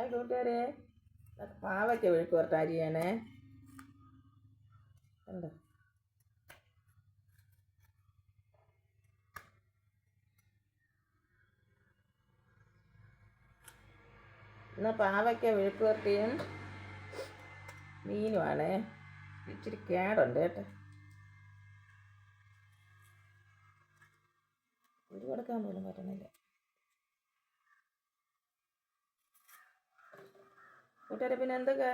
Hi കൂട്ടുകാരെ പാവയ്ക്ക വിഴുക്ക് വരട്ട അരിയാണേ. കണ്ടോ? ഇന്ന് പാവയ്ക്ക മീനുമാണേ ഇച്ചിരി കേടുണ്ട് കേട്ടോ. ഒരു കൊടുക്കാൻ പോലും പറ്റണില്ല. കൂട്ടുകാരെ പിന്നെ എന്തൊക്കെ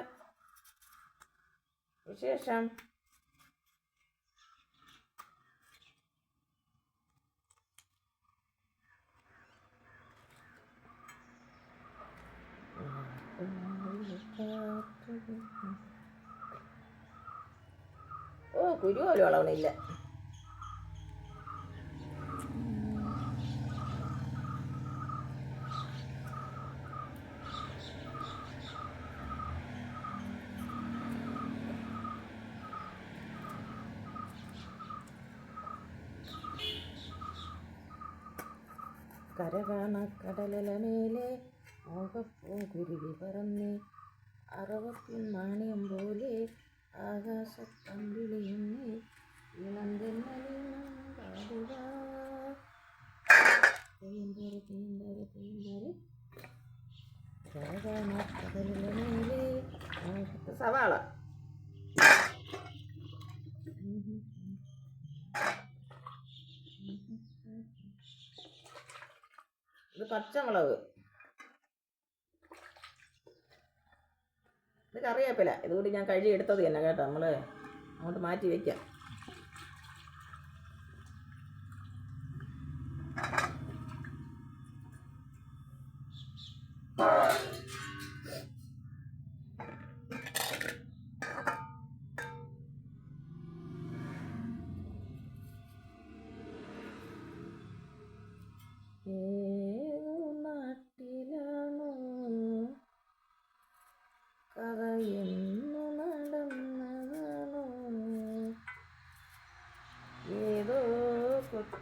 വിശേഷം? ഓ കുരു പോലും കരകാണ കടലല മേലെ മോഹപ്പൂ കുരുവി പറന്ന്. അറവത്തിൻ നാണയം പോലെ ആകാശത്തമ്പിളിയുന്നേ ഇളന്തെന്നലിനം പാടുക പെയ്യുമ്പൊരു പെയ്യുമ്പൊരു പെയ്യുമ്പൊരു കരകാണ കടലല മേലെ മോഹ സവാള ഇത് പച്ചമുളക്. ഇത് കറിവേപ്പില. ഇതുകൂടി ഞാൻ കഴുകി എടുത്തത് തന്നെ കേട്ടോ. നമ്മൾ അങ്ങോട്ട് മാറ്റി വയ്ക്കാം ഏതു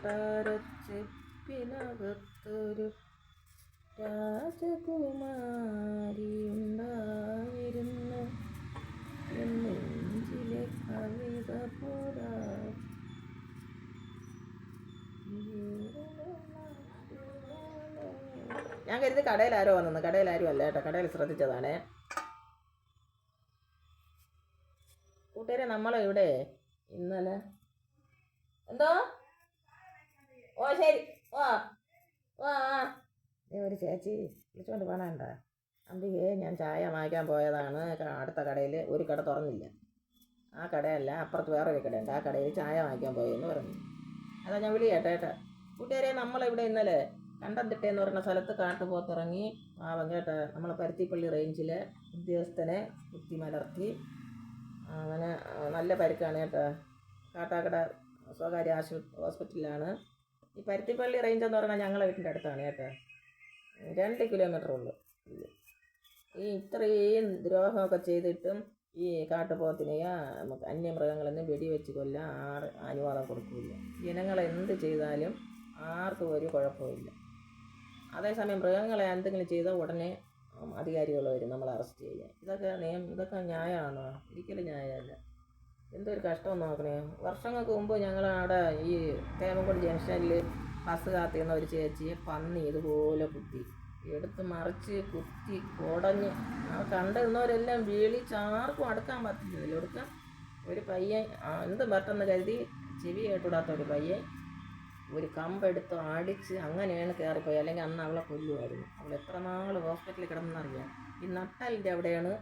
കൊട്ടാരച്ചെപ്പിനകത്തൊരു രാജകുമാരി ഉണ്ടായിരുന്നു എന്നെഞ്ചിലെ കവിത പോരാ. ഞാൻ കരുതി കടയിൽ ആരോ വന്നു കടയിൽ ആരും അല്ല കേട്ടോ. കടയിൽ ശ്രദ്ധിച്ചതാണേ. കൂട്ടുകാരെ നമ്മളെ ഇവിടെ ഇന്നലെ എന്തോ? ഓ ശരി. ഓ ഓ ഒരു ചേച്ചി വിളിച്ചുകൊണ്ട് പോകണണ്ട അമ്പികയെ ഞാൻ ചായ വാങ്ങിക്കാൻ പോയതാണ്. അടുത്ത കടയിൽ ഒരു കട തുറന്നില്ല. ആ കടയല്ല അപ്പുറത്ത് വേറൊരു കടയുണ്ട്. ആ കടയിൽ ചായ വാങ്ങിക്കാൻ പോയെന്ന് പറഞ്ഞു. അതാ ഞാൻ വിളി കേട്ടോ കേട്ടോ. കൂട്ടുകാരെ നമ്മളിവിടെ ഇന്നലെ കണ്ടംതിട്ട എന്ന് പറയുന്ന സ്ഥലത്ത് കാട്ടുപോത്തിറങ്ങി പാവം കേട്ടോ നമ്മളെ പരുത്തിപ്പള്ളി റേഞ്ചിലെ ഉദ്യോഗസ്ഥനെ കുത്തി മലർത്തി. അങ്ങനെ നല്ല പരിക്കാണ് കേട്ടോ. കാട്ടാക്കട സ്വകാര്യ ആശുപത്രി ഹോസ്പിറ്റലിലാണ്. ഈ പരുത്തിപ്പള്ളി റേഞ്ച് എന്ന് പറഞ്ഞാൽ ഞങ്ങളെ വീട്ടിന്റെ അടുത്താണ് കേട്ടോ. രണ്ട് കിലോമീറ്റർ ഉള്ളു. ഈ ഇത്രയും ദ്രോഹമൊക്കെ ചെയ്തിട്ടും ഈ കാട്ടുപോത്തിനെയോ നമുക്ക് അന്യമൃഗങ്ങളൊന്നും വെടിവെച്ച് കൊല്ലാൻ ആറ് അനുവാദം കൊടുക്കില്ല. ജനങ്ങൾ എന്ത് ചെയ്താലും ആർക്കും ഒരു കുഴപ്പമില്ല അതേസമയം മൃഗങ്ങളെ എന്തെങ്കിലും ചെയ്താൽ ഉടനെ അധികാരികൾ വരും നമ്മൾ അറസ്റ്റ് ചെയ്യാൻ. ഇതൊക്കെ നിയമം ഇതൊക്കെ ന്യായമാണോ? ഒരിക്കലും ന്യായമല്ല. എന്തൊരു കഷ്ടം നോക്കണേ. വർഷങ്ങൾക്ക് മുമ്പ് ഞങ്ങൾ അവിടെ ഈ തേമംകുടി ജംഗ്ഷനിൽ ബസ് കാത്തിരുന്ന ഒരു ചേച്ചിയെ പന്നി ഇതുപോലെ കുത്തി. എടുത്ത് മറിച്ച് കുത്തി കുടഞ്ഞ്. ആ കണ്ടിരുന്നവരെല്ലാം വീളിച്ച് ആർക്കും അടുക്കാൻ പറ്റില്ല എടുക്കാൻ ഒരു പയ്യൻ എന്ത് പെട്ടെന്ന് കരുതി ചെവി കേട്ടുവിടാത്ത ഒരു പയ്യൻ ഒരു കമ്പെടുത്ത് അടിച്ച് അങ്ങനെയാണ് കയറിപ്പോയി. അല്ലെങ്കിൽ അന്ന് അവളെ കൊല്ലുമായിരുന്നു. അവൾ എത്ര നാൾ ഹോസ്പിറ്റലിൽ കിടന്നെന്നറിയാം. ഈ നട്ടലിന്റെ അവിടെയാണ്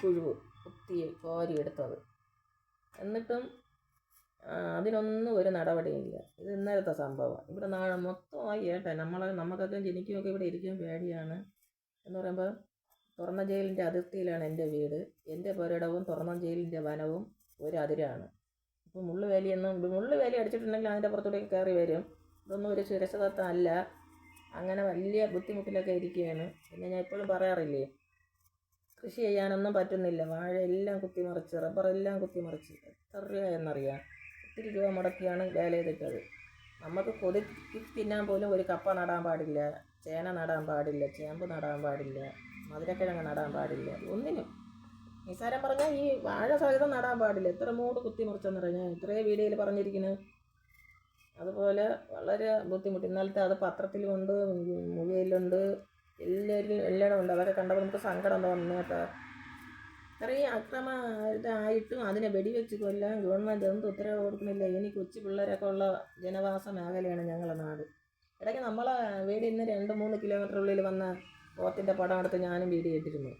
പുഴുവ് കുത്തി കോരി എടുത്തത്. എന്നിട്ടും അതിനൊന്നും ഒരു നടപടിയില്ല. ഇത് ഇന്നലത്തെ സംഭവം. ഇവിടെ നാളെ മൊത്തമായി ഏട്ട നമ്മൾ നമുക്കൊക്കെ ജനിക്കുമൊക്കെ ഇവിടെ ഇരിക്കാൻ പേടിയാണ്. എന്ന് പറയുമ്പോൾ തുറന്ന ജയിലിന്റെ അതിർത്തിയിലാണ് എന്റെ വീട്. എന്റെ പുരയിടവും തുറന്ന ജയിലിന്റെ വനവും ഒരു അതിരാണ്. ഇപ്പോൾ മുള്ളു വേലിയൊന്നും മുള്ളു വേലി അടിച്ചിട്ടുണ്ടെങ്കിൽ അതിന്റെ പുറത്തൂടെ കയറി വരും. ഇതൊന്നും ഒരു സുരക്ഷിതത്വം അല്ല. അങ്ങനെ വലിയ ബുദ്ധിമുട്ടിലൊക്കെ ഇരിക്കുകയാണ്. പിന്നെ ഞാൻ എപ്പോഴും പറയാറില്ലേ കൃഷി ചെയ്യാനൊന്നും പറ്റുന്നില്ല. വാഴ എല്ലാം കുത്തിമറിച്ച് റബ്ബറെല്ലാം കുത്തിമറിച്ച്. എത്ര രൂപയെന്നറിയാം ഒത്തിരി രൂപ മുടക്കിയാണ് വേല ചെയ്തിട്ടത്. നമുക്ക് കൊതുക്കി തിന്നാൻ പോലും ഒരു കപ്പ നടാൻ പാടില്ല. ചേന നടാൻ പാടില്ല. ചേമ്പ് നടാൻ പാടില്ല. മധുരക്കിഴങ്ങ് നടാൻ പാടില്ല. ഒന്നിനും. നിസാരം പറഞ്ഞാൽ ഈ വാഴ സഹിതം നടാൻ പാടില്ല. എത്ര മൂട് കുത്തിമുറിച്ചെന്ന് പറഞ്ഞാൽ ഇത്രേ വീഡിയോയിൽ പറഞ്ഞിരിക്കുന്നത് അതുപോലെ വളരെ ബുദ്ധിമുട്ട്. ഇന്നലത്തെ അത് പത്രത്തിലുമുണ്ട് മൊബൈലുണ്ട് എല്ലാവരും എല്ലായിടും ഉണ്ട്. അതൊക്കെ കണ്ടപ്പോൾ നമുക്ക് സങ്കടം തോന്നുന്നു കേട്ടോ. നിറയെ അക്രമ ഇതായിട്ടും അതിനെ വെടിവെച്ച് കൊല്ലാൻ ഗവൺമെന്റ് എന്ത് ഉത്തരവ് കൊടുക്കുന്നില്ല. ഇനി കൊച്ചു പിള്ളേരൊക്കെ ഉള്ള ജനവാസ മേഖലയാണ് ഞങ്ങളുടെ നാട്. ഇടയ്ക്ക് നമ്മളെ വീട് ഇന്ന് രണ്ട് മൂന്ന് കിലോമീറ്റർ ഉള്ളിൽ വന്ന പോത്തിന്റെ പടം എടുത്ത് ഞാനും വീഡിയോ ഇട്ടിരുന്നു.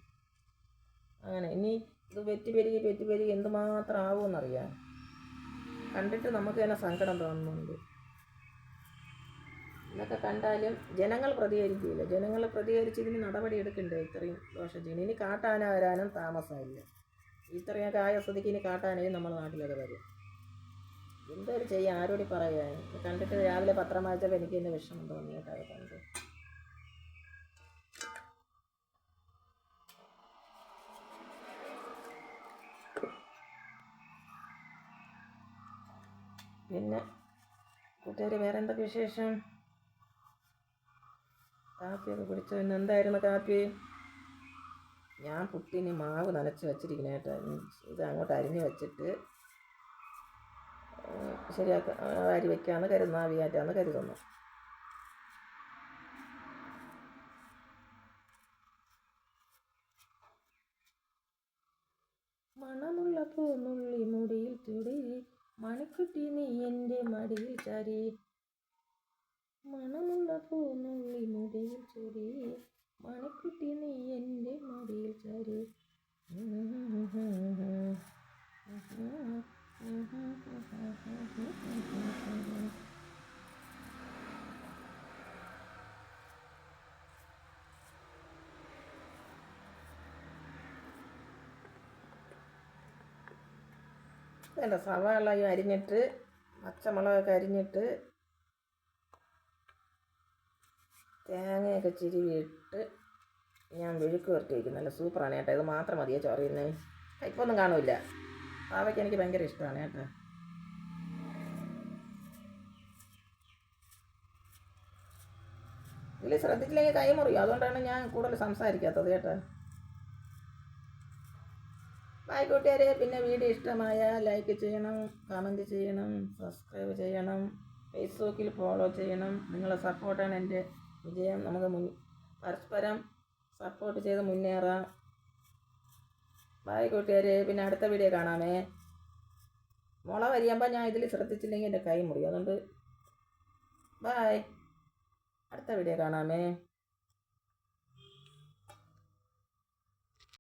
അങ്ങനെ. ഇനി ഇത് വെറ്റി പെരുകി വെറ്റി പെരുകി എന്തുമാത്രം ആവുമെന്നറിയാം. കണ്ടിട്ട് നമുക്ക് തന്നെ സങ്കടം തോന്നുന്നുണ്ട്. ഇതൊക്കെ കണ്ടാലും ജനങ്ങൾ പ്രതികരിക്കില്ല ജനങ്ങൾ പ്രതികരിച്ച് ഇതിന് നടപടി എടുക്കണ്ടേ? ഇത്രയും ദോഷം ചെയ്യണം ഇനി കാട്ടാന വരാനും താമസമില്ല. ഇത്രയും ആയ സ്ഥിതിക്ക് ഇനി കാട്ടാനേ നമ്മുടെ നാട്ടിലൊക്കെ വരും. എന്തൊരു ചെയ്യാൻ ആരോടി പറയാൻ കണ്ടിട്ട് രാവിലെ പത്രം വായിച്ചപ്പോൾ എനിക്ക് തന്നെ വിഷമം തോന്നി കേട്ടോ അത് കണ്ട്. പിന്നെ കൂട്ടുകാർ വേറെ എന്തൊക്കെ വിശേഷം? കാപ്പിയൊക്കെ കുടിച്ചു? പിന്നെ എന്തായിരുന്നു കാപ്പി? ഞാൻ പുട്ടിന് മാവ് നനച്ച് വെച്ചിരിക്കണ കേട്ടോ. ഇത് അങ്ങോട്ട് അരിഞ്ഞ് വെച്ചിട്ട് ശരിയാക്ക അരി വയ്ക്കാമെന്ന് കരുതുന്നു ആവിയാറ്റാന്ന് കരുതുന്നു. മണമുള്ള പൂനുള്ളി മുടിയിൽ തുടി മണിക്കുട്ടി നീ എന്റെ മടിയിൽ ചാരി മണമുള്ള പൂനുള്ളി മുടിയിൽ ചൊരി. മണിക്കുട്ടി നീ എന്റെ മടിയിൽ ചാരി. വേണ്ട സവാളയും അരിഞ്ഞിട്ട് പച്ചമുളകൊക്കെ അരിഞ്ഞിട്ട് തേങ്ങയൊക്കെ ചിരിവിട്ട് ഞാൻ വെഴുക്ക് വരട്ടി വയ്ക്കും നല്ല സൂപ്പറാണ് കേട്ടോ. ഇത് മാത്രം മതിയോ ചോറിയുന്നത് കയ്പൊന്നും കാണില്ല. പാവയ്ക്ക് എനിക്ക് ഭയങ്കര ഇഷ്ടമാണ് കേട്ടോ. ഇതിൽ ശ്രദ്ധിച്ചില്ലെങ്കിൽ കൈ മുറിയും. അതുകൊണ്ടാണ് ഞാൻ കൂടുതൽ സംസാരിക്കാത്തത് കേട്ടോ. ബായ് കൂട്ടുകാരെ. പിന്നെ വീഡിയോ ഇഷ്ടമായ ലൈക്ക് ചെയ്യണം കമന്റ് ചെയ്യണം സബ്സ്ക്രൈബ് ചെയ്യണം ഫേസ്ബുക്കിൽ ഫോളോ ചെയ്യണം. നിങ്ങളുടെ സപ്പോർട്ടാണ് എന്റെ വിജയം നമുക്ക് മുൻ പരസ്പരം സപ്പോർട്ട് ചെയ്ത് മുന്നേറാം. ബായ് കൂട്ടുകാരെ. പിന്നെ അടുത്ത വീഡിയോ കാണാമേ. മുള വരിയുമ്പോൾ ഞാൻ ഇതിൽ ശ്രദ്ധിച്ചില്ലെങ്കിൽ എന്റെ കൈ മുറിയും. അതുകൊണ്ട് ബായ് അടുത്ത വീഡിയോ കാണാമേ.